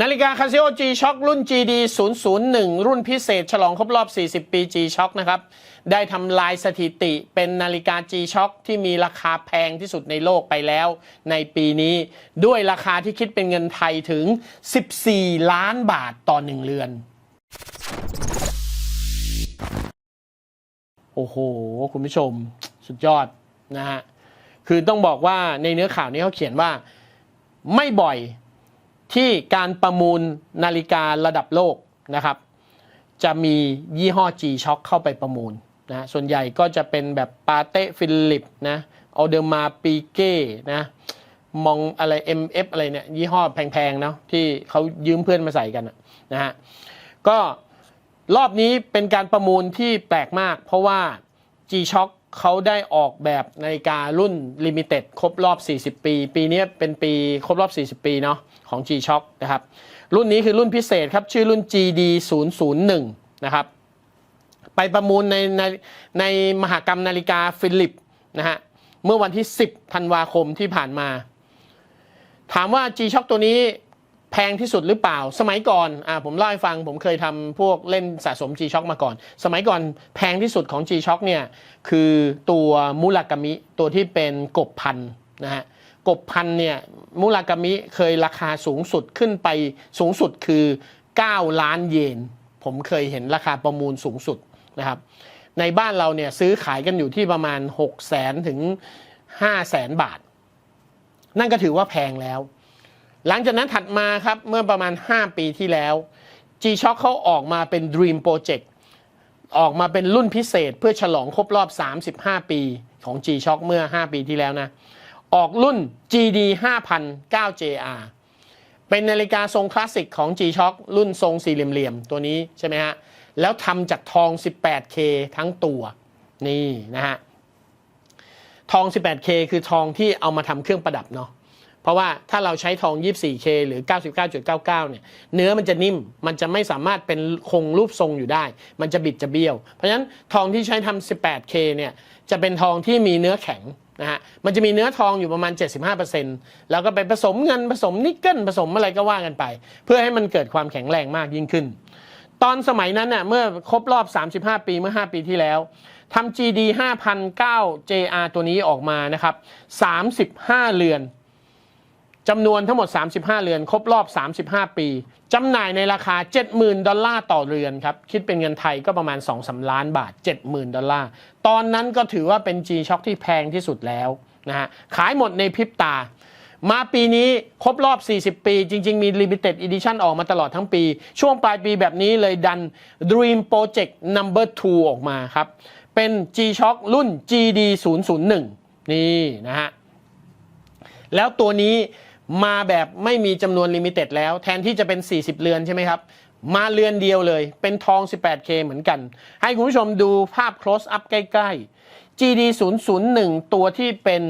นาฬิกา Casio G Shock รุ่น GD 001 รุ่นพิเศษ ฉลองครบรอบ 40 ปี G Shock นะครับ ได้ทำลายสถิติเป็นนาฬิกา G Shock ที่มีราคาแพงที่สุดในโลกไปแล้วในปีนี้ ด้วยราคาที่คิดเป็นเงินไทยถึง 14 ล้านบาทต่อหนึ่งเรือน โอ้โห คุณผู้ชม สุดยอดนะฮะ คือต้องบอกว่าในเนื้อข่าวนี้เขาเขียนว่าไม่บ่อย ที่การประมูลนาฬิการะดับโลกนะครับ จะมียี่ห้อ G-Shock เข้าไปประมูลนะส่วนใหญ่ก็จะเป็นแบบปาเต้ฟิลิปนะเอาเดอร์มาปีเก้นะมองอะไร MF อะไรเนี่ยยี่ห้อแพงๆเนาะที่เขายืมเพื่อนมาใส่กันนะฮะก็รอบนี้เป็นการประมูลที่แปลกมาก เพราะว่า G-Shock เขาได้ออกแบบนาฬิการุ่น Limited ครบรอบ 40 ปี ปีนี้เป็นปีครบรอบ 40 ปีเนาะของ G-Shock นะครับ รุ่นนี้คือรุ่นพิเศษครับ ชื่อรุ่น GD 001นะครับ ไปประมูลในในในมหากรรมนาฬิกาฟิลิปนะฮะ เมื่อวันที่ 10 ธันวาคมที่ผ่านมา ถามว่า G-Shock ตัวนี้ แพงที่สุดหรือเปล่า สมัยก่อนอ่าผมเล่าให้ฟังผมเคยทำพวกเล่นสะสม G-Shock มาก่อน สมัยก่อนแพงที่สุดของ G-Shock เนี่ยคือตัวมุรากามิตัวที่เป็นกบพันนะฮะกบพันเนี่ยมุรากามิเคยราคาสูงสุดขึ้นไปสูงสุดคือ 9 ล้านเยน ผมเคยเห็นราคาประมูลสูงสุดนะครับในบ้านเราเนี่ยซื้อขายกันอยู่ที่ประมาณ 6 0แสนถึง 5 0 0แสนบาท นั่นก็ถือว่าแพงแล้ว หลังจากนั้นถัดมาครับเมื่อประมาณ 5 ปีที่แล้ว G-Shock เขาออกมาเป็น Dream Project ออกมาเป็นรุ่นพิเศษเพื่อฉลองครบรอบ 35 ปีของ G-Shock เมื่อ 5 ปีที่แล้วนะ ออกรุ่น GD 5000 9JR เป็นนาฬิกาทรงคลาสสิกของ G-Shock รุ่นทรงสี่เหลี่ยมๆ ตัวนี้ใช่ไหมฮะ แล้วทำจากทอง 18K ทั้งตัว นี่นะฮะ ทอง 18K คือทองที่เอามาทำเครื่องประดับเนาะ เพราะว่าถ้าเราใช้ทอง 24K หรือ 99.99 เนี่ย เนื้อมันจะนิ่ม มันจะไม่สามารถเป็นคงรูปทรงอยู่ได้ มันจะบิดจะเบี้ยว เพราะฉะนั้นทองที่ใช้ทำ 18K เนี่ย จะเป็นทองที่มีเนื้อแข็งนะฮะ มันจะมีเนื้อทองอยู่ประมาณ 75%แล้วก็ไปผสมเงินผสมนิกเกิลผสมอะไรก็ว่ากันไป เพื่อให้มันเกิดความแข็งแรงมากยิ่งขึ้น ตอนสมัยนั้นน่ะ เมื่อครบรอบ 35 ปีเมื่อ 5 ปีที่แล้วทำ GD 5009 JR ตัวนี้ออกมานะครับ 35 เรือน จำนวนทั้งหมด 35 เรือน ครบรอบ 35 ปีจำหน่ายในราคา 70,000 ดอลลาร์ต่อเรือนครับคิดเป็นเงินไทยก็ประมาณ 2-3 ล้านบาท 70,000 ดอลลาร์ ตอนนั้นก็ถือว่าเป็น G-Shock ที่แพงที่สุดแล้วนะฮะขายหมดในพริบตา มาปีนี้ครบรอบ 40 ปี จริง ๆ มี Limited Edition ออกมาตลอดทั้งปี ช่วงปลายปีแบบนี้เลยดัน Dream Project Number 2 ออกมาครับ เป็น G-Shock รุ่น GD 001นี่นะฮะแล้วตัวนี้ มาแบบไม่มีจำนวนลิมิเต็ดแล้ว แทนที่จะเป็น 40 เรือนใช่ไหมครับ มาเรือนเดียวเลย เป็นทอง 18K เหมือนกัน ให้คุณผู้ชมดูภาพ close up ใกล้ ๆ GD 001ตัวที่เป็น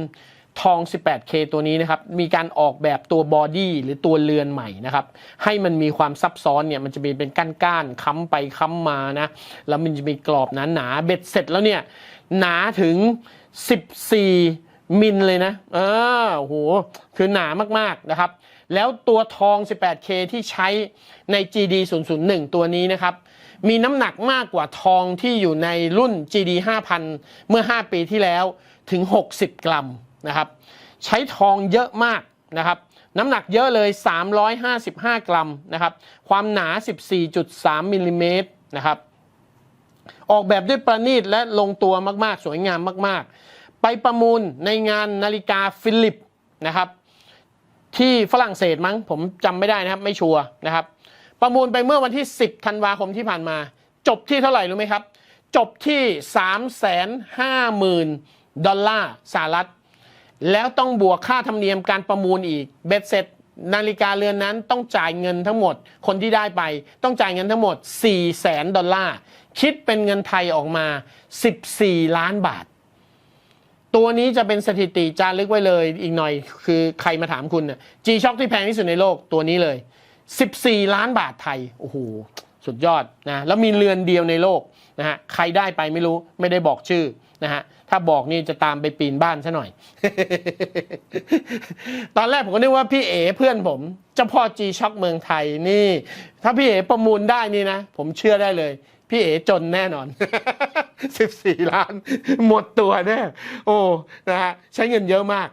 ทอง 18K ตัวนี้นะครับ มีการออกแบบตัวบอดี้หรือตัวเรือนใหม่นะครับ ให้มันมีความซับซ้อนเนี่ย มันจะมีเป็นก้านๆค้ำไปค้ำมานะ แล้วมันจะมีกรอบหนาๆเบ็ดเสร็จแล้วเนี่ย หนาถึง 14 มิลเลยนะเออโอ้โหคือหนามากๆนะครับ แล้วตัวทอง 18K ที่ใช้ใน GD 001 ตัวนี้นะครับ มีน้ำหนักมากกว่าทองที่อยู่ในรุ่น GD 5000 เมื่อ 5 ปีที่แล้วถึง 60 กรัมนะครับ ใช้ทองเยอะมากนะครับ น้ำหนักเยอะเลย 355 กรัมนะครับ ความหนา 14.3มิลลิเมตรนะครับ ออกแบบด้วยประณีตและลงตัวมากๆ สวยงามมาก ๆ ไปประมูลในงานนาฬิกาฟิลิปนะครับ ที่ฝรั่งเศสมั้งผมจำไม่ได้นะครับ ไม่ชัวร์นะครับ ประมูลไปเมื่อวันที่ 10ธันวาคมที่ผ่านมา จบที่เท่าไหร่รู้ไหมครับ จบที่ 350,000 ดอลลาร์สหรัฐ แล้วต้องบวกค่าธรรมเนียมการประมูลอีกเบ็ดเสร็จนาฬิกาเรือนนั้นต้องจ่ายเงินทั้งหมด คนที่ได้ไปต้องจ่ายเงินทั้งหมด 4 0 0แสนดอลลาร์ คิดเป็นเงินไทยออกมา 14 ล้านบาท ตัวนี้จะเป็นสถิติจารึกไว้เลยอีกหน่อย คือใครมาถามคุณเนี่ยจีช็อคที่แพงที่สุดในโลกตัวนี้เลย 14 ล้านบาทไทย โอ้โห สุดยอดนะแล้วมีเรือนเดียวในโลกนะฮะใครได้ไปไม่รู้ไม่ได้บอกชื่อนะฮะถ้าบอกนี่จะตามไปปีนบ้านซะหน่อย ตอนแรกผมก็นึกว่าพี่เอ๋เพื่อนผมเจ้าพ่อจีช็อคเมืองไทยนี่ ถ้าพี่เอ๋ประมูลได้นี่นะ ผมเชื่อได้เลย พี่เอ๋จนแน่นอน 14 ล้าน หมดตัวแน่โอ้นะฮะใช้เงินเยอะมาก